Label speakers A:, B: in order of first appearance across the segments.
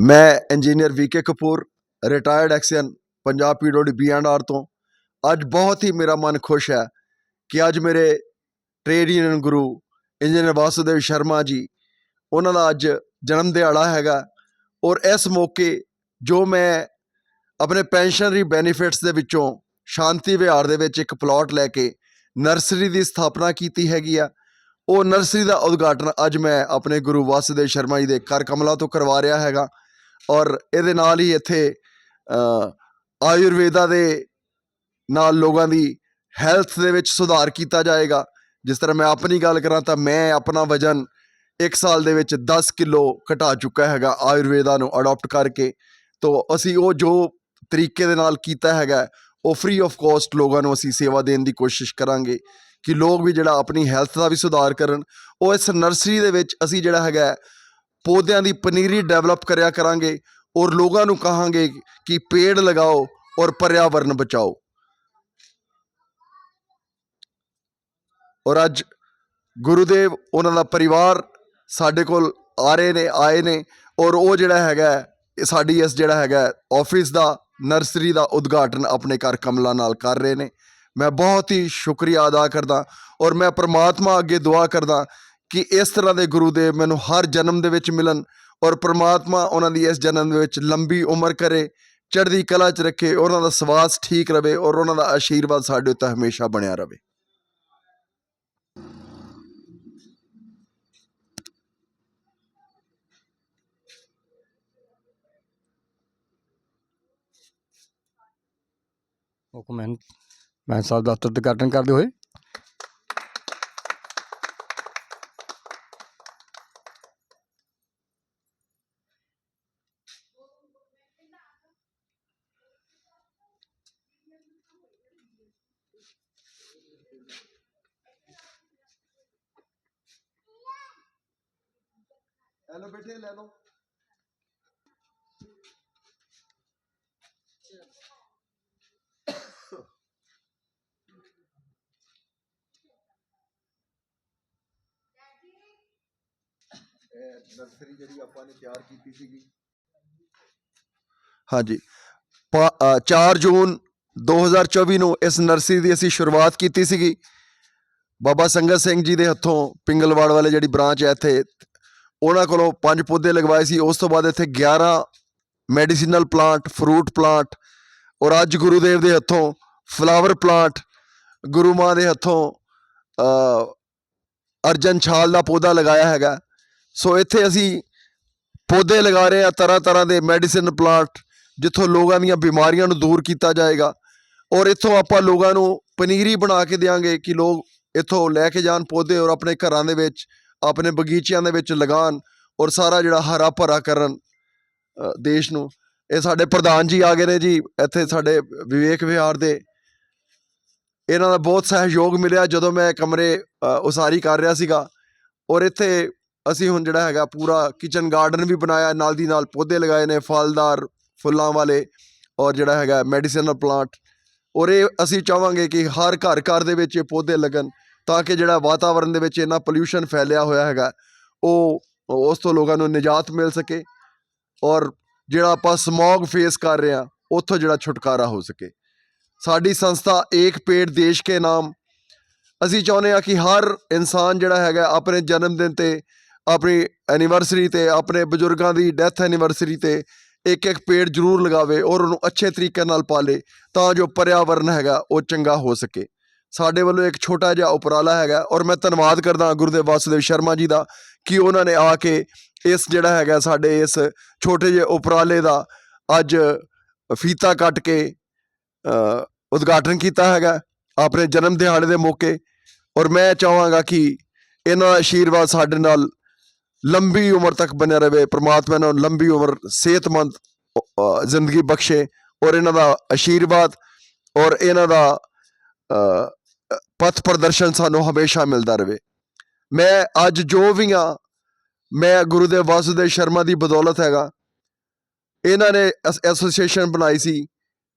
A: ਮੈਂ engineer VK Kapoor retired XEN Punjab PWD B and R ਤੋਂ। ਅੱਜ ਬਹੁਤ ਹੀ ਮੇਰਾ ਮਨ ਖੁਸ਼ ਹੈ ਕਿ ਅੱਜ ਮੇਰੇ trade union guru engineer Vasudev Sharma ji, ਉਹਨਾਂ ਦਾ ਅੱਜ ਜਨਮ ਦਿਹਾੜਾ ਹੈਗਾ। ਔਰ ਇਸ ਮੌਕੇ ਜੋ ਮੈਂ ਆਪਣੇ ਪੈਨਸ਼ਨਰੀ ਬੈਨੀਫਿਟਸ ਦੇ ਵਿੱਚੋਂ ਸ਼ਾਂਤੀ ਵਿਹਾਰ ਦੇ ਵਿੱਚ ਇੱਕ ਪਲਾਟ ਲੈ ਕੇ ਨਰਸਰੀ ਦੀ ਸਥਾਪਨਾ ਕੀਤੀ ਹੈਗੀ ਆ ਉਹ ਨਰਸਰੀ ਦਾ ਉਦਘਾਟਨ ਅੱਜ ਮੈਂ ਆਪਣੇ ਗੁਰੂ ਵਾਸੁਦੇਵ ਸ਼ਰਮਾ ਜੀ ਦੇ ਕਰ ਕਮਲਾ ਤੋਂ ਕਰਵਾ ਰਿਹਾ ਹੈਗਾ ਔਰ ਇਹਦੇ ਨਾਲ ਹੀ ਇੱਥੇ ਆਯੁਰਵੇਦਾ ਦੇ ਨਾਲ ਲੋਕਾਂ ਦੀ ਹੈਲਥ ਦੇ ਵਿੱਚ ਸੁਧਾਰ ਕੀਤਾ ਜਾਏਗਾ। ਜਿਸ ਤਰ੍ਹਾਂ ਮੈਂ ਆਪਣੀ ਗੱਲ ਕਰਾਂ ਤਾਂ ਮੈਂ ਆਪਣਾ ਵਜਨ 1 ਸਾਲ ਦੇ ਵਿੱਚ 10 ਕਿਲੋ ਘਟਾ ਚੁੱਕਾ ਹੈਗਾ ਆਯੁਰਵੇਦਾ ਨੂੰ ਅਡਾਪਟ ਕਰਕੇ। ਤੋਂ ਅਸੀਂ ਉਹ ਜੋ ਤਰੀਕੇ ਦੇ ਨਾਲ ਕੀਤਾ ਹੈਗਾ, ਉਹ ਫ੍ਰੀ ਆਫ ਕਾਸਟ ਲੋਕਾਂ ਨੂੰ ਅਸੀਂ ਸੇਵਾ ਦੇਣ ਦੀ ਕੋਸ਼ਿਸ਼ ਕਰਾਂਗੇ। ਕਿ ਲੋਕ ਵੀ ਜਿਹੜਾ ਆਪਣੀ ਹੈਲਥ ਦਾ ਵੀ ਸੁਧਾਰ ਕਰਨ। ਉਹ ਇਸ ਨਰਸਰੀ ਦੇ ਵਿੱਚ ਅਸੀਂ ਜਿਹੜਾ ਹੈਗਾ ਪੌਦਿਆਂ ਦੀ ਪਨੀਰੀ ਡਿਵੈਲਪ ਕਰਿਆ ਕਰਾਂਗੇ ਔਰ ਲੋਕਾਂ ਨੂੰ ਕਹਾਂਗੇ ਕਿ ਪੇੜ ਲਗਾਓ ਔਰ ਪਰਿਆਵਰਨ ਬਚਾਓ। ਔਰ ਅੱਜ ਗੁਰੂਦੇਵ ਉਹਨਾਂ ਦਾ ਪਰਿਵਾਰ ਸਾਡੇ ਕੋਲ ਆ ਰਹੇ ਨੇ, ਆਏ ਨੇ ਔਰ ਉਹ ਜਿਹੜਾ ਹੈਗਾ ਸਾਡੀ ਇਸ ਜਿਹੜਾ ਹੈਗਾ ਆਫਿਸ ਦਾ ਨਰਸਰੀ ਦਾ ਉਦਘਾਟਨ ਆਪਣੇ ਘਰ ਕਮਲਾ ਨਾਲ ਕਰ ਰਹੇ ਨੇ। ਮੈਂ ਬਹੁਤ ਹੀ ਸ਼ੁਕਰੀਆ ਅਦਾ ਕਰਦਾ ਔਰ ਮੈਂ ਪ੍ਰਮਾਤਮਾ ਅੱਗੇ ਦੁਆ ਕਰਦਾ ਕਿ ਇਸ ਤਰ੍ਹਾਂ ਦੇ ਗੁਰੂ ਦੇਵ ਮੈਨੂੰ ਹਰ ਜਨਮ ਦੇ ਵਿੱਚ ਮਿਲਣ ਔਰ ਪ੍ਰਮਾਤਮਾ ਉਹਨਾਂ ਦੀ ਇਸ ਜਨਮ ਦੇ ਵਿੱਚ ਲੰਬੀ ਉਮਰ ਕਰੇ, ਚੜ੍ਹਦੀ ਕਲਾ 'ਚ ਰੱਖੇ, ਉਹਨਾਂ ਦਾ ਸਵਾਸ ਠੀਕ ਰਵੇ ਔਰ ਉਹਨਾਂ ਦਾ ਆਸ਼ੀਰਵਾਦ ਸਾਡੇ ਉੱਤੇ ਹਮੇਸ਼ਾ ਬਣਿਆ ਰਵੇ।
B: ਹੁਕਮੈਨ ਮੈਂ ਸਾਹਿਬ ਦਫ਼ਤਰ ਦਾ ਉਦਘਾਟਨ ਕਰਦੇ ਹੋਏ।
A: ਹੈਲੋ ਬੇਟੇ ਲੈ ਲਓ। ਨਰਸਰੀ ਜਿਹੜੀ ਆਪਾਂ ਨੇ ਤਿਆਰ ਕੀਤੀ ਸੀਗੀ। ਹਾਂਜੀ। 4 ਜੂਨ 2024 ਨੂੰ ਇਸ ਨਰਸਰੀ ਦੀ ਅਸੀਂ ਸ਼ੁਰੂਆਤ ਕੀਤੀ ਸੀਗੀ। ਬਾਬਾ ਸੰਗਤ ਸਿੰਘ ਜੀ ਦੇ ਹੱਥੋਂ ਪਿੰਗਲਵਾੜ ਵਾਲੇ ਜਿਹੜੀ ਬ੍ਰਾਂਚ ਹੈ ਇੱਥੇ, ਉਹਨਾਂ ਕੋਲੋਂ ਪੰਜ ਪੌਦੇ ਲਗਵਾਏ ਸੀ। ਉਸ ਤੋਂ ਬਾਅਦ ਇੱਥੇ 11 ਮੈਡੀਸਿਨਲ ਪਲਾਂਟ ਫਰੂਟ ਪਲਾਂਟ ਔਰ ਅੱਜ ਗੁਰੂਦੇਵ ਦੇ ਹੱਥੋਂ ਫਲਾਵਰ ਪਲਾਂਟ ਗੁਰੂ ਮਾਂ ਦੇ ਹੱਥੋਂ ਅਰਜਨ ਛਾਲ ਦਾ ਪੌਦਾ ਲਗਾਇਆ ਹੈਗਾ। ਸੋ ਇੱਥੇ ਅਸੀਂ ਪੌਦੇ ਲਗਾ ਰਹੇ ਆ ਤਰ੍ਹਾਂ ਤਰ੍ਹਾਂ ਦੇ ਮੈਡੀਸਿਨ ਪਲਾਂਟ ਜਿੱਥੋਂ ਲੋਕਾਂ ਦੀਆਂ ਬਿਮਾਰੀਆਂ ਨੂੰ ਦੂਰ ਕੀਤਾ ਜਾਏਗਾ। ਔਰ ਇੱਥੋਂ ਆਪਾਂ ਲੋਕਾਂ ਨੂੰ ਪਨੀਰੀ ਬਣਾ ਕੇ ਦੇਵਾਂਗੇ ਕਿ ਲੋਕ ਇੱਥੋਂ ਲੈ ਕੇ ਜਾਣ ਪੌਦੇ ਔਰ ਆਪਣੇ ਘਰਾਂ ਦੇ ਵਿੱਚ, ਆਪਣੇ ਬਗੀਚਿਆਂ ਦੇ ਵਿੱਚ ਲਗਾਉਣ ਔਰ ਸਾਰਾ ਜਿਹੜਾ ਹਰਾ ਭਰਾ ਕਰਨ ਦੇਸ਼ ਨੂੰ। ਇਹ ਸਾਡੇ ਪ੍ਰਧਾਨ ਜੀ ਆ ਗਏ ਨੇ ਜੀ, ਇੱਥੇ ਸਾਡੇ ਵਿਵੇਕ ਵਿਹਾਰ ਦੇ। ਇਹਨਾਂ ਦਾ ਬਹੁਤ ਸਹਿਯੋਗ ਮਿਲਿਆ ਜਦੋਂ ਮੈਂ ਕਮਰੇ ਉਸਾਰੀ ਕਰ ਰਿਹਾ ਸੀਗਾ। ਔਰ ਇੱਥੇ ਅਸੀਂ ਹੁਣ ਜਿਹੜਾ ਹੈਗਾ ਪੂਰਾ ਕਿਚਨ ਗਾਰਡਨ ਵੀ ਬਣਾਇਆ, ਨਾਲ ਦੀ ਨਾਲ ਪੌਦੇ ਲਗਾਏ ਨੇ, ਫਲਦਾਰ ਫੁੱਲਾਂ ਵਾਲੇ ਔਰ ਜਿਹੜਾ ਹੈਗਾ ਮੈਡੀਸਨਲ ਪਲਾਂਟ ਔਰ ਇਹ ਅਸੀਂ ਚਾਹਾਂਗੇ ਕਿ ਹਰ ਘਰ ਘਰ ਦੇ ਵਿੱਚ ਇਹ ਪੌਦੇ ਲੱਗਣ ਤਾਂ ਕਿ ਜਿਹੜਾ ਵਾਤਾਵਰਣ ਦੇ ਵਿੱਚ ਇੰਨਾ ਪੋਲਿਊਸ਼ਨ ਫੈਲਿਆ ਹੋਇਆ ਹੈਗਾ, ਉਹ, ਉਸ ਤੋਂ ਲੋਕਾਂ ਨੂੰ ਨਿਜਾਤ ਮਿਲ ਸਕੇ ਔਰ ਜਿਹੜਾ ਆਪਾਂ ਸਮੌਗ ਫੇਸ ਕਰ ਰਹੇ ਹਾਂ, ਉੱਥੋਂ ਜਿਹੜਾ ਛੁਟਕਾਰਾ ਹੋ ਸਕੇ। ਸਾਡੀ ਸੰਸਥਾ ਏਕ ਪੇੜ ਦੇਸ਼ ਕੇ ਨਾਮ ਅਸੀਂ ਚਾਹੁੰਦੇ ਹਾਂ ਕਿ ਹਰ ਇਨਸਾਨ ਜਿਹੜਾ ਹੈਗਾ ਆਪਣੇ ਜਨਮ ਦਿਨ ਤੇ ਆਪਣੀ ਐਨੀਵਰਸਰੀ ਤੇ, ਆਪਣੇ ਬਜ਼ੁਰਗਾਂ ਦੀ ਡੈਥ ਐਨੀਵਰਸਰੀ ਤੇ ਇੱਕ ਇੱਕ ਪੇੜ ਜ਼ਰੂਰ ਲਗਾਵੇ ਔਰ ਉਹਨੂੰ ਅੱਛੇ ਤਰੀਕੇ ਨਾਲ ਪਾਲੇ ਤਾਂ ਜੋ ਪਰਿਆਵਰਨ ਹੈਗਾ, ਉਹ ਚੰਗਾ ਹੋ ਸਕੇ। ਸਾਡੇ ਵੱਲੋਂ ਇੱਕ ਛੋਟਾ ਜਿਹਾ ਉਪਰਾਲਾ ਹੈਗਾ ਔਰ ਮੈਂ ਧੰਨਵਾਦ ਕਰਦਾ ਗੁਰਦੇਵ ਵਾਸੁਦੇਵ ਸ਼ਰਮਾ ਜੀ ਦਾ ਕਿ ਉਹਨਾਂ ਨੇ ਆ ਕੇ ਇਸ ਜਿਹੜਾ ਹੈਗਾ ਸਾਡੇ ਇਸ ਛੋਟੇ ਜਿਹੇ ਉਪਰਾਲੇ ਦਾ ਅੱਜ ਫੀਤਾ ਕੱਟ ਕੇ ਉਦਘਾਟਨ ਕੀਤਾ ਹੈਗਾ ਆਪਣੇ ਜਨਮ ਦਿਹਾੜੇ ਦੇ ਮੌਕੇ। ਔਰ ਮੈਂ ਚਾਹਾਂਗਾ ਕਿ ਇਹਨਾਂ ਦਾ ਆਸ਼ੀਰਵਾਦ ਸਾਡੇ ਨਾਲ ਲੰਬੀ ਉਮਰ ਤੱਕ ਬਣਿਆ ਰਹੇ ਪ੍ਰਮਾਤਮਾ ਇਹਨਾਂ ਨੂੰ ਲੰਬੀ ਉਮਰ ਸਿਹਤਮੰਦ ਜ਼ਿੰਦਗੀ ਬਖਸ਼ੇ ਔਰ ਇਹਨਾਂ ਦਾ ਆਸ਼ੀਰਵਾਦ ਔਰ ਇਹਨਾਂ ਦਾ ਅ, ਪਥ ਪ੍ਰਦਰਸ਼ਨ ਸਾਨੂੰ ਹਮੇਸ਼ਾ ਮਿਲਦਾ ਰਹੇ। ਮੈਂ ਅੱਜ ਜੋ ਵੀ ਆ ਮੈਂ ਗੁਰੂਦੇਵ ਵਾਸੁਦੇਵ ਸ਼ਰਮਾ ਦੀ ਬਦੌਲਤ ਹੈਗਾ। ਇਹਨਾਂ ਨੇ ਐਸੋਸੀਏਸ਼ਨ ਬਣਾਈ ਸੀ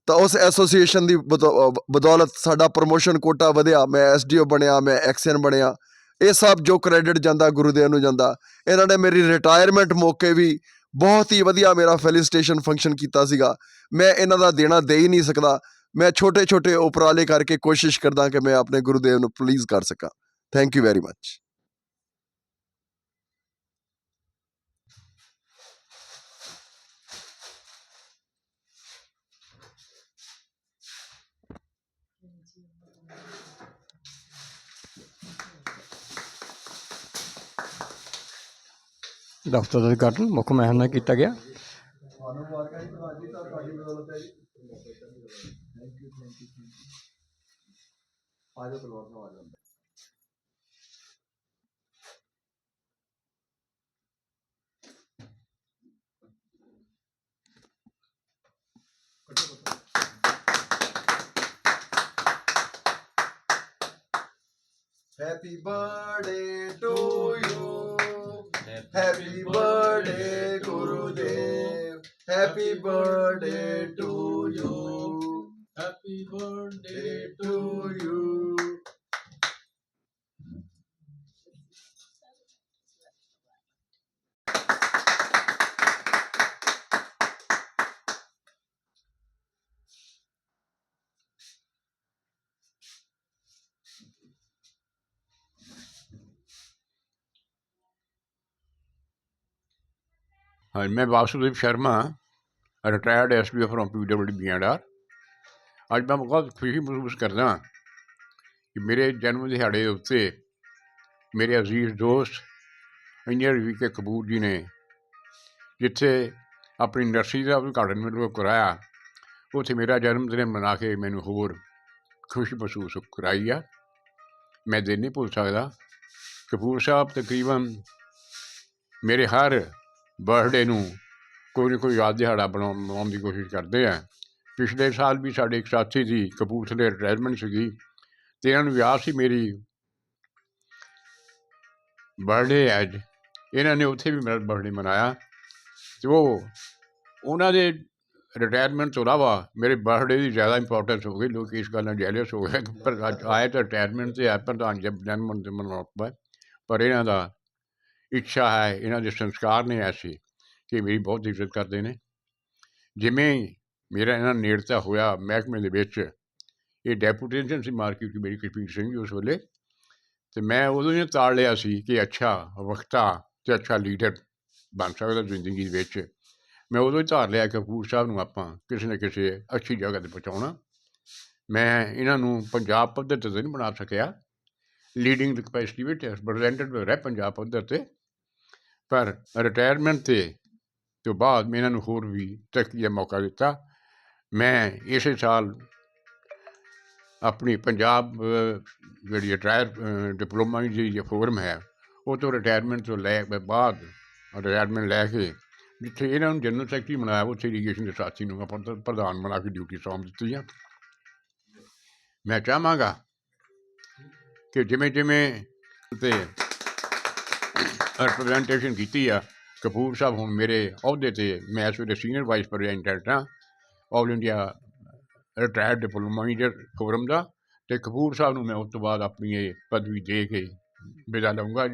A: ਤਾਂ ਉਸ ਐਸੋਸੀਏਸ਼ਨ ਦੀ ਬਦੌ- ਬਦੌਲਤ ਸਾਡਾ ਪ੍ਰੋਮੋਸ਼ਨ ਕੋਟਾ ਵਧਿਆ ਮੈਂ ਐਸਡੀਓ ਬਣਿਆ ਮੈਂ ਐਕਸਨ ਬਣਿਆ। ਇਹ ਸਭ ਜੋ ਕ੍ਰੈਡਿਟ ਜਾਂਦਾ ਗੁਰੂਦੇਵ ਨੂੰ ਜਾਂਦਾ, ਇਹਨਾਂ ਨੇ ਮੇਰੀ ਰਿਟਾਇਰਮੈਂਟ ਮੌਕੇ ਵੀ ਬਹੁਤ ਹੀ ਵਧੀਆ ਮੇਰਾ ਫੈਲਿਸਿਟੇਸ਼ਨ ਫੰਕਸ਼ਨ ਕੀਤਾ ਸੀਗਾ। ਮੈਂ ਇਹਨਾਂ ਦਾ ਦੇਣਾ ਦੇ ਹੀ ਨਹੀਂ ਸਕਦਾ। ਮੈਂ ਛੋਟੇ ਛੋਟੇ ਉਪਰਾਲੇ ਕਰਕੇ ਕੋਸ਼ਿਸ਼ ਕਰਦਾ ਕਿ ਮੈਂ ਆਪਣੇ ਗੁਰੂਦੇਵ ਨੂੰ ਪਲੀਜ਼ ਕਰ ਸਕਾਂ। ਥੈਂਕ ਯੂ ਵੈਰੀ ਮੱਚ
B: ਦਫ਼ਤਰ ਦਾ ਉਦਘਾਟਨ ਮੁੱਖ ਮਹਿਮਾਨ ਨਾਲ ਕੀਤਾ ਗਿਆ
A: Happy birthday to you. Happy birthday, Gurudev. Happy birthday to you.
C: Happy birthday
A: to
C: ਮੈਂ Vasudev Sharma retired SP from PW BNR ਅੱਜ ਮੈਂ ਬਹੁਤ ਖੁਸ਼ੀ ਮਹਿਸੂਸ ਕਰਦਾ ਕਿ ਮੇਰੇ ਜਨਮ ਦਿਹਾੜੇ ਉੱਤੇ ਮੇਰੇ ਅਜ਼ੀਜ਼ ਦੋਸਤ, ਇੰਜੀਨੀਅਰ ਵੀ ਕੇ ਕਪੂਰ ਜੀ ਨੇ ਜਿੱਥੇ ਆਪਣੀ ਨਰਸਰੀ ਦਾ ਉਦਘਾਟਨ ਮੈਨੂੰ ਕੋਲ ਕਰਾਇਆ, ਉੱਥੇ ਮੇਰਾ ਜਨਮ ਦਿਨ ਮਨਾ ਕੇ ਮੈਨੂੰ ਹੋਰ ਖੁਸ਼ੀ ਮਹਿਸੂਸ ਕਰਾਈ ਆ। ਮੈਂ ਦਿਨ ਨਹੀਂ ਭੁੱਲ ਸਕਦਾ। ਕਪੂਰ ਸਾਹਿਬ ਤਕਰੀਬਨ ਮੇਰੇ ਹਰ ਬਰਥਡੇ ਨੂੰ ਕੋਈ ਨਾ ਕੋਈ ਯਾਦ ਦਿਹਾੜਾ ਬਣਾਉਣ ਮਨਾਉਣ ਦੀ ਕੋਸ਼ਿਸ਼ ਕਰਦੇ ਆ। ਪਿਛਲੇ ਸਾਲ ਵੀ ਸਾਡੇ ਇੱਕ ਸਾਥੀ ਦੀ ਕਪੂਰਥਲੇ ਰਿਟਾਇਰਮੈਂਟ ਸੀਗੀ ਤੇ ਇਹਨਾਂ ਨੂੰ ਵਿਆਹ ਸੀ ਮੇਰੀ ਬਰਥਡੇ ਅੱਜ ਇਹਨਾਂ ਨੇ ਉੱਥੇ ਵੀ ਮੇਰਾ ਬਰਥਡੇ ਮਨਾਇਆ। ਤੇ ਉਹ, ਉਹਨਾਂ ਦੇ ਰਿਟਾਇਰਮੈਂਟ ਤੋਂ ਇਲਾਵਾ ਮੇਰੇ ਬਰਥਡੇ ਦੀ ਜ਼ਿਆਦਾ ਇੰਪੋਰਟੈਂਸ ਹੋ ਗਈ। ਲੋਕ ਇਸ ਗੱਲ ਨਾਲ ਜੈਲਸ ਹੋ ਗਏ ਪਰ ਅੱਜ ਆਏ ਤਾਂ ਰਿਟਾਇਰਮੈਂਟ ਤੇ ਆ ਪ੍ਰਧਾਨ ਜਬ ਜਨਮ ਦਿਨ ਮਨਾਉਣ ਪਰ ਇਹਨਾਂ ਦਾ ਇੱਛਾ ਹੈ, ਇਹਨਾਂ ਦੇ ਸੰਸਕਾਰ ਨੇ ਐਸੇ ਕਿ ਮੇਰੀ ਬਹੁਤ ਇੱਜ਼ਤ ਕਰਦੇ ਨੇ। ਜਿਵੇਂ ਮੇਰਾ ਇਹਨਾਂ ਨੇੜਤਾ ਹੋਇਆ ਮਹਿਕਮੇ ਦੇ ਵਿੱਚ, ਇਹ ਡੈਪੂਟੇਸ਼ਨ ਸੀ ਮਾਰਕੀਟ ਦੀ, ਮੇਰੀ ਕਸ਼ਮੀਰ ਸਿੰਘ ਜੀ ਉਸ ਵੇਲੇ। ਤੇ ਮੈਂ ਉਦੋਂ ਹੀ ਤਾੜ ਲਿਆ ਸੀ ਕਿ ਅੱਛਾ ਵਕਤਾ ਤੇ ਅੱਛਾ ਲੀਡਰ ਬਣ ਸਕਦਾ ਜ਼ਿੰਦਗੀ ਦੇ ਵਿੱਚ। ਮੈਂ ਉਦੋਂ ਹੀ ਧਾਰ ਲਿਆ ਕਿ ਕਪੂਰ ਸਾਹਿਬ ਨੂੰ ਆਪਾਂ ਕਿਸੇ ਨਾ ਕਿਸੇ ਅੱਛੀ ਜਗ੍ਹਾ ਤੇ ਪਹੁੰਚਾਉਣਾ। ਮੈਂ ਇਹਨਾਂ ਨੂੰ ਪੰਜਾਬ ਪੱਧਰ ਤੇ ਤਾਂ ਨਹੀਂ ਬਣਾ ਸਕਿਆ। ਲੀਡਿੰਗ ਕਪੈਸਿਟੀ ਵਿੱਚ ਰਿਪਰੈਜ਼ੈਂਟੇਟਿਵ ਰਿਹਾ ਪੰਜਾਬ ਪੱਧਰ ਤੇ। ਪਰ ਰਿਟਾਇਰਮੈਂਟ ਤੇ ਤੋਂ ਬਾਅਦ ਮੈਂ ਇਹਨਾਂ ਨੂੰ ਹੋਰ ਵੀ ਤਰੱਕੀ ਦਾ ਮੌਕਾ ਦਿੱਤਾ। ਮੈਂ ਇਸੇ ਸਾਲ ਆਪਣੀ ਪੰਜਾਬ ਜਿਹੜੀ ਰਿਟਾਇਰ ਡਿਪਲੋਮਾ ਦੀ ਜਿਹੜੀ ਫੋਰਮ ਹੈ, ਉਹ ਤੋਂ ਰਿਟਾਇਰਮੈਂਟ ਤੋਂ ਲੈ ਬਾਅਦ ਰਿਟਾਇਰਮੈਂਟ ਲੈ ਕੇ ਜਿੱਥੇ ਇਹਨਾਂ ਨੂੰ ਜਨਰਲ ਸੈਕਟਰੀ ਬਣਾਇਆ, ਉੱਥੇ ਇਰੀਗੇਸ਼ਨ ਦੇ ਸਾਥੀ ਨੂੰ ਆਪਾਂ ਪ੍ਰਧਾਨ ਬਣਾ ਕੇ ਡਿਊਟੀ ਸੌਂਪ ਦਿੱਤੀ ਆ। ਮੈਂ ਚਾਹਾਂਗਾ ਕਿ ਜਿਵੇਂ ਜਿਵੇਂ ਤੇ ਰਿਪਰੈਜ਼ੈਂਟੇਸ਼ਨ ਕੀਤੀ ਆ। ਕਪੂਰ ਸਾਹਿਬ ਹੁਣ ਮੇਰੇ ਅਹੁਦੇ ਤੇ, ਮੈਂ ਇਸ ਵੇਲੇ ਸੀਨੀਅਰ ਵਾਈਸ ਪ੍ਰੈਜ਼ੀਡੈਂਟ ਹਾਂ all India retired diploma leader quorum ਦਾ। ਤੇ ਕਪੂਰ ਸਾਹਿਬ ਨੂੰ ਮੈਂ ਉਸ ਤੋਂ ਬਾਅਦ ਆਪਣੀ ਇਹ ਪਦਵੀ ਦੇ ਕੇ ਵਿਦਾ ਲਵਾਂਗਾ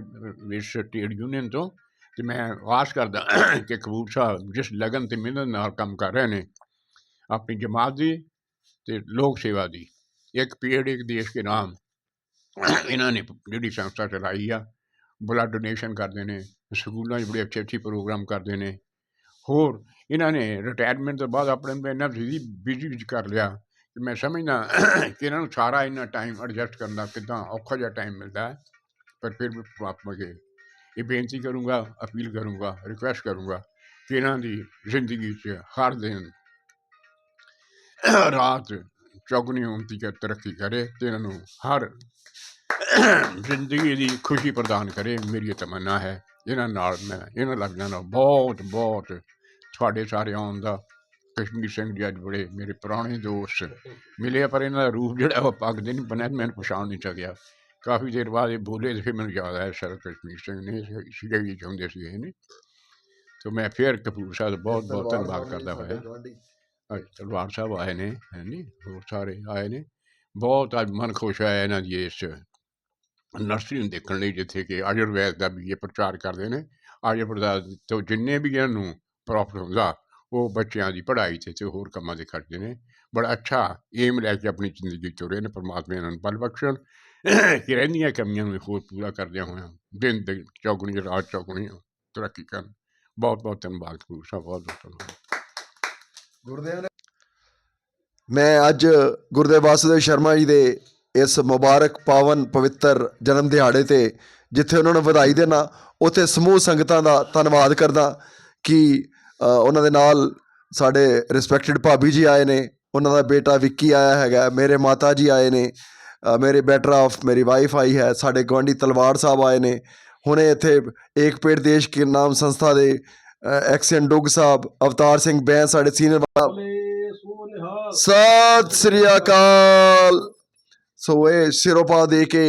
C: ਇਸ ਟ੍ਰੇਡ ਯੂਨੀਅਨ ਤੋਂ। ਤੇ ਮੈਂ ਆਸ ਕਰਦਾ ਕਿ ਕਪੂਰ ਸਾਹਿਬ ਜਿਸ ਲਗਨ ਤੇ ਮਿਹਨਤ ਨਾਲ ਕੰਮ ਕਰ ਰਹੇ ਨੇ, ਆਪਣੀ ਜਮਾਤ ਦੀ ਤੇ ਲੋਕ ਸੇਵਾ ਦੀ, ਇੱਕ ਪੀਰੀਅਡ ਇੱਕ ਦੇਸ਼ ਦੇ ਨਾਮ ਇਹਨਾਂ ਨੇ ਜਿਹੜੀ ਸੰਸਥਾ ਚਲਾਈ ਆ ਬਲੱਡ ਡੋਨੇਸ਼ਨ ਕਰਦੇ ਨੇ, ਸਕੂਲਾਂ 'ਚ ਬੜੇ ਅੱਛੇ ਅੱਛੇ ਪ੍ਰੋਗਰਾਮ ਕਰਦੇ ਨੇ। ਹੋਰ, ਇਹਨਾਂ ਨੇ ਰਿਟਾਇਰਮੈਂਟ ਤੋਂ ਬਾਅਦ ਆਪਣੇ ਨੂੰ ਇੰਨਾ ਬਿਜ਼ੀ ਬਿਜ਼ੀ ਵਿੱਚ ਕਰ ਲਿਆ ਕਿ ਮੈਂ ਸਮਝਦਾ ਕਿ ਇਹਨਾਂ ਨੂੰ ਸਾਰਾ ਇੰਨਾ ਟਾਈਮ ਐਡਜਸਟ ਕਰਨਾ ਕਿੱਦਾਂ ਔਖਾ ਜਿਹਾ ਟਾਈਮ ਮਿਲਦਾ ਹੈ, ਪਰ ਫਿਰ ਵੀ ਆਪ ਕੇ ਇਹ ਬੇਨਤੀ ਕਰੂੰਗਾ, ਅਪੀਲ ਕਰੂੰਗਾ ਰਿਕੁਐਸਟ ਕਰੂੰਗਾ ਕਿ ਇਹਨਾਂ ਦੀ ਜ਼ਿੰਦਗੀ 'ਚ ਹਰ ਦਿਨ ਰਾਤ ਚੌਗਣੀ ਉਮਤੀ ਕੇ ਤਰੱਕੀ ਕਰੇ ਤੇ ਇਹਨਾਂ ਨੂੰ ਹਰ ਜ਼ਿੰਦਗੀ ਦੀ ਖੁਸ਼ੀ ਪ੍ਰਦਾਨ ਕਰੇ ਮੇਰੀ ਤਮੰਨਾ ਹੈ। ਇਹਨਾਂ ਨਾਲ ਮੈਂ ਇਹਨਾਂ ਲਫ਼ਜ਼ਾਂ ਨਾਲ ਬਹੁਤ ਬਹੁਤ ਤੁਹਾਡੇ ਸਾਰੇ ਆਉਣ ਦਾ ਕਸ਼ਮੀਰ ਸਿੰਘ ਜੀ ਅੱਜ ਬੜੇ ਮੇਰੇ ਪੁਰਾਣੇ ਦੋਸਤ ਮਿਲੇ ਪਰ ਇਹਨਾਂ ਦਾ ਰੂਪ ਜਿਹੜਾ ਉਹ ਪੱਗ ਦੇ ਨਹੀਂ ਬਣਿਆ ਮੈਨੂੰ ਪਛਾਣ ਨਹੀਂ ਸਕਿਆ। ਕਾਫੀ ਦੇਰ ਬਾਅਦ ਇਹ ਬੋਲੇ ਤੇ ਫਿਰ ਮੈਨੂੰ ਯਾਦ ਆਇਆ ਸਰ ਕਸ਼ਮੀਰ ਸਿੰਘ ਨੇ ਸੀਗੇ ਵੀ ਚਾਹੁੰਦੇ ਸੀ ਇਹ ਨੇ ਤੇ ਮੈਂ ਫਿਰ ਕਪੂਰ ਸਾਹਿਬ ਦਾ ਬਹੁਤ ਬਹੁਤ ਧੰਨਵਾਦ ਕਰਦਾ ਹੋਇਆ। ਅੱਜ ਤਲਵਾਰ ਸਾਹਿਬ ਆਏ ਨੇ ਹੈ ਨਹੀਂ ਹੋਰ ਸਾਰੇ ਆਏ ਨੇ। ਬਹੁਤ ਅੱਜ ਮਨ ਖੁਸ਼ ਹੋਇਆ ਇਹਨਾਂ ਦੀ ਇਸ ਨਰਸਰੀ ਨੂੰ ਦੇਖਣ ਲਈ, ਜਿੱਥੇ ਕਿ ਆਯੁਰਵੈਦ ਦਾ ਵੀ ਇਹ ਪ੍ਰਚਾਰ ਕਰਦੇ ਨੇ, ਆਯੁਰਵੈਦ ਤੋਂ ਜਿੰਨੇ ਵੀ ਇਹਨਾਂ ਨੂੰ ਪ੍ਰੋਫਿਟ ਹੁੰਦਾ, ਉਹ ਬੱਚਿਆਂ ਦੀ ਪੜ੍ਹਾਈ 'ਤੇ ਤੇ ਹੋਰ ਕੰਮਾਂ 'ਤੇ ਖਰਚਦੇ ਨੇ। ਬੜਾ ਅੱਛਾ ਏਮ ਲੈ ਕੇ ਆਪਣੀ ਜ਼ਿੰਦਗੀ ਤੁਰੇ ਨੇ, ਪਰਮਾਤਮਾ ਇਹਨਾਂ ਨੂੰ ਬਲ ਬਖਸ਼ਣ ਕਿ ਰਹਿੰਦੀਆਂ ਕਮੀਆਂ ਨੂੰ ਹੋਰ ਪੂਰਾ ਕਰਦਿਆਂ ਹੋਇਆਂ, ਦਿਨ ਦਿਨ ਚੌਗਣੀ ਰਾਤ ਚੌਗਣੀ ਤਰੱਕੀ ਕਰਨ। ਬਹੁਤ ਬਹੁਤ ਧੰਨਵਾਦ ਗੁਰੂ ਸਾਹਿਬ, ਬਹੁਤ ਬਹੁਤ ਧੰਨਵਾਦ।
A: ਗੁਰਦੇਵ ਨੇ ਮੈਂ ਅੱਜ ਗੁਰਦੇਵ ਵਾਸੁਦੇਵ ਸ਼ਰਮਾ ਜੀ ਦੇ ਇਸ ਮੁਬਾਰਕ ਪਾਵਨ ਪਵਿੱਤਰ ਜਨਮ ਦਿਹਾੜੇ ਤੇ ਜਿੱਥੇ ਉਹਨਾਂ ਨੂੰ ਵਧਾਈ ਦੇਣਾ ਉੱਥੇ ਸਮੂਹ ਸੰਗਤਾਂ ਦਾ ਧੰਨਵਾਦ ਕਰਦਾ ਕਿ ਉਹਨਾਂ ਦੇ ਨਾਲ ਸਾਡੇ ਰਿਸਪੈਕਟਡ ਭਾਬੀ ਜੀ ਆਏ ਨੇ ਉਹਨਾਂ ਦਾ ਬੇਟਾ ਵਿੱਕੀ ਆਇਆ ਹੈਗਾ ਮੇਰੇ ਮਾਤਾ ਜੀ ਆਏ ਨੇ ਮੇਰੇ ਬੈਟਰ ਆਫ ਮੇਰੀ ਵਾਈਫ ਆਈ ਹੈ ਸਾਡੇ ਗਵਾਂਢੀ ਤਲਵਾਰ ਸਾਹਿਬ ਆਏ ਨੇ ਹੁਣੇ ਇੱਥੇ ਏਕ ਪੇੜ ਦੇਸ਼ ਕੇ ਨਾਮ ਸੰਸਥਾ ਦੇ ਐਕਸਨ ਡੁੱਗ ਸਾਹਿਬ ਅਵਤਾਰ ਸਿੰਘ ਬੈਂਸ ਸਾਡੇ ਸੀਨੀਅਰ ਸਤਿ ਸ੍ਰੀ ਅਕਾਲ। ਸੋ ਇਹ ਸਿਰੋਪਾ ਦੇ ਕੇ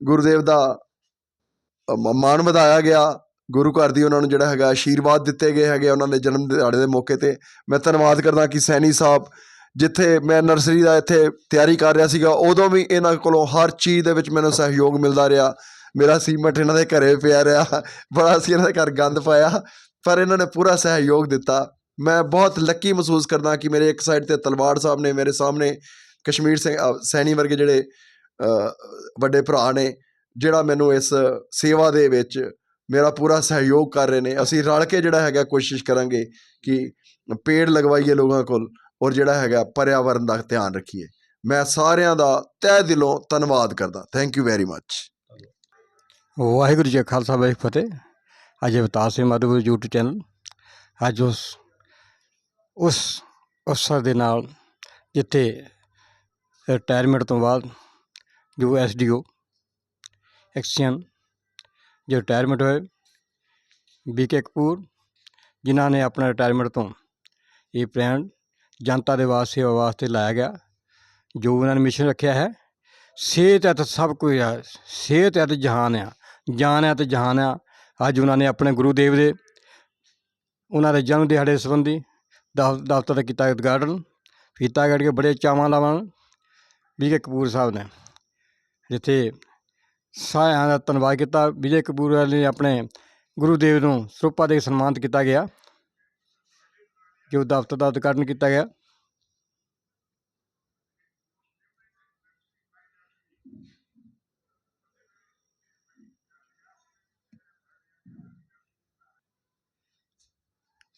A: ਗੁਰਦੇਵ ਦਾ ਮਾਣ ਵਧਾਇਆ ਗਿਆ। ਗੁਰੂ ਘਰ ਦੀ ਉਹਨਾਂ ਨੂੰ ਜਿਹੜਾ ਹੈਗਾ ਆਸ਼ੀਰਵਾਦ ਦਿੱਤੇ ਗਏ ਹੈਗੇ ਉਹਨਾਂ ਦੇ ਜਨਮ ਦਿਹਾੜੇ ਦੇ ਮੌਕੇ ਤੇ। ਮੈਂ ਧੰਨਵਾਦ ਕਰਦਾ ਕਿ ਸੈਣੀ ਸਾਹਿਬ ਜਿੱਥੇ ਮੈਂ ਨਰਸਰੀ ਦਾ ਇੱਥੇ ਤਿਆਰੀ ਕਰ ਰਿਹਾ ਸੀਗਾ, ਉਦੋਂ ਵੀ ਇਹਨਾਂ ਕੋਲੋਂ ਹਰ ਚੀਜ਼ ਦੇ ਵਿੱਚ ਮੈਨੂੰ ਸਹਿਯੋਗ ਮਿਲਦਾ ਰਿਹਾ। ਮੇਰਾ ਸੀਮਟ ਇਹਨਾਂ ਦੇ ਘਰੇ ਪਿਆ ਰਿਹਾ। ਬੜਾ ਸੀ ਇਹਨਾਂ ਦੇ ਘਰ ਗੰਦ ਪਾਇਆ, ਪਰ ਇਹਨਾਂ ਨੇ ਪੂਰਾ ਸਹਿਯੋਗ ਦਿੱਤਾ। ਮੈਂ ਬਹੁਤ ਲੱਕੀ ਮਹਿਸੂਸ ਕਰਦਾ ਕਿ ਮੇਰੇ ਇੱਕ ਸਾਈਡ ਤੇ ਤਲਵਾਰ ਸਾਹਿਬ ਨੇ ਮੇਰੇ ਸਾਹਮਣੇ ਕਸ਼ਮੀਰ ਸਿੰਘ ਸੈਣੀ ਵਰਗੇ ਜਿਹੜੇ ਵੱਡੇ ਭਰਾ ਨੇ, ਜਿਹੜਾ ਮੈਨੂੰ ਇਸ ਸੇਵਾ ਦੇ ਵਿੱਚ ਮੇਰਾ ਪੂਰਾ ਸਹਿਯੋਗ ਕਰ ਰਹੇ ਨੇ। ਅਸੀਂ ਰਲ ਕੇ ਜਿਹੜਾ ਹੈਗਾ ਕੋਸ਼ਿਸ਼ ਕਰਾਂਗੇ ਕਿ ਪੇੜ ਲਗਵਾਈਏ ਲੋਕਾਂ ਕੋਲ ਔਰ ਜਿਹੜਾ ਹੈਗਾ ਪਰਿਆਵਰਨ ਦਾ ਧਿਆਨ ਰੱਖੀਏ। ਮੈਂ ਸਾਰਿਆਂ ਦਾ ਤਹਿ ਦਿਲੋਂ ਧੰਨਵਾਦ ਕਰਦਾ। Thank you very much
B: Waheguru ji Khalsa, Waheguru ਫਤਿਹ। ਅੱਜ ਅਵਤਾਰ ਸਿੰਘ ਮਾਧੋਪੁਰ YouTube ਚੈਨਲ ਅੱਜ ਉਸ ਉਸ ਅਵਸਰ ਦੇ ਨਾਲ ਜਿੱਥੇ ਰਿਟਾਇਰਮੈਂਟ ਤੋਂ ਬਾਅਦ ਜੋ ਐੱਸ ਡੀ ਓ ਐਕਸੀਅਨ ਜੋ ਰਿਟਾਇਰਮੈਂਟ ਹੋਏ ਵੀ ਕੇ ਕਪੂਰ ਜਿਨ੍ਹਾਂ ਨੇ ਆਪਣਾ ਰਿਟਾਇਰਮੈਂਟ ਤੋਂ ਇਹ ਪਲੈਨ ਜਨਤਾ ਦੇ ਵਾਸਤੇ, ਸੇਵਾ ਵਾਸਤੇ ਲਾਇਆ ਗਿਆ, ਜੋ ਉਹਨਾਂ ਨੇ ਮਿਸ਼ਨ ਰੱਖਿਆ ਹੈ। ਸਿਹਤ ਹੈ ਤਾਂ ਸਭ ਕੁਝ ਆ, ਸਿਹਤ ਹੈ ਤਾਂ ਜਹਾਨ ਆ, ਜਾਨ ਹੈ ਤੇ ਜਹਾਨ ਆ। ਅੱਜ ਉਹਨਾਂ ਨੇ ਆਪਣੇ ਗੁਰੂ ਦੇਵ ਦੇ, ਉਹਨਾਂ ਦੇ ਜਨਮ ਦਿਹਾੜੇ ਸੰਬੰਧੀ ਦਫ਼- ਦਫ਼ਤਰ ਦਾ ਕੀਤਾ ਉਦਘਾਟਨ, ਕੀਤਾ ਗਿਆ ਕਿ ਬੜੇ ਚਾਵਾਂ ਲਾਵਾਂ ਵਿਜੇ ਕਪੂਰ ਸਾਹਿਬ ਨੇ, ਜਿੱਥੇ ਸਾਰਿਆਂ ਦਾ ਧੰਨਵਾਦ ਕੀਤਾ। ਵਿਜੇ ਕਪੂਰ ਵਾਲੇ ਨੇ ਆਪਣੇ ਗੁਰੂ ਦੇਵ ਨੂੰ ਸਰੂਪਾ ਦੇ ਸਨਮਾਨਿਤ ਕੀਤਾ ਗਿਆ, ਜੋ ਦਫ਼ਤਰ ਦਾ ਉਦਘਾਟਨ ਕੀਤਾ ਗਿਆ।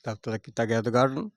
B: ਦਫ਼ਤਰ ਦਾ ਕੀਤਾ ਗਿਆ ਉਦਘਾਟਨ।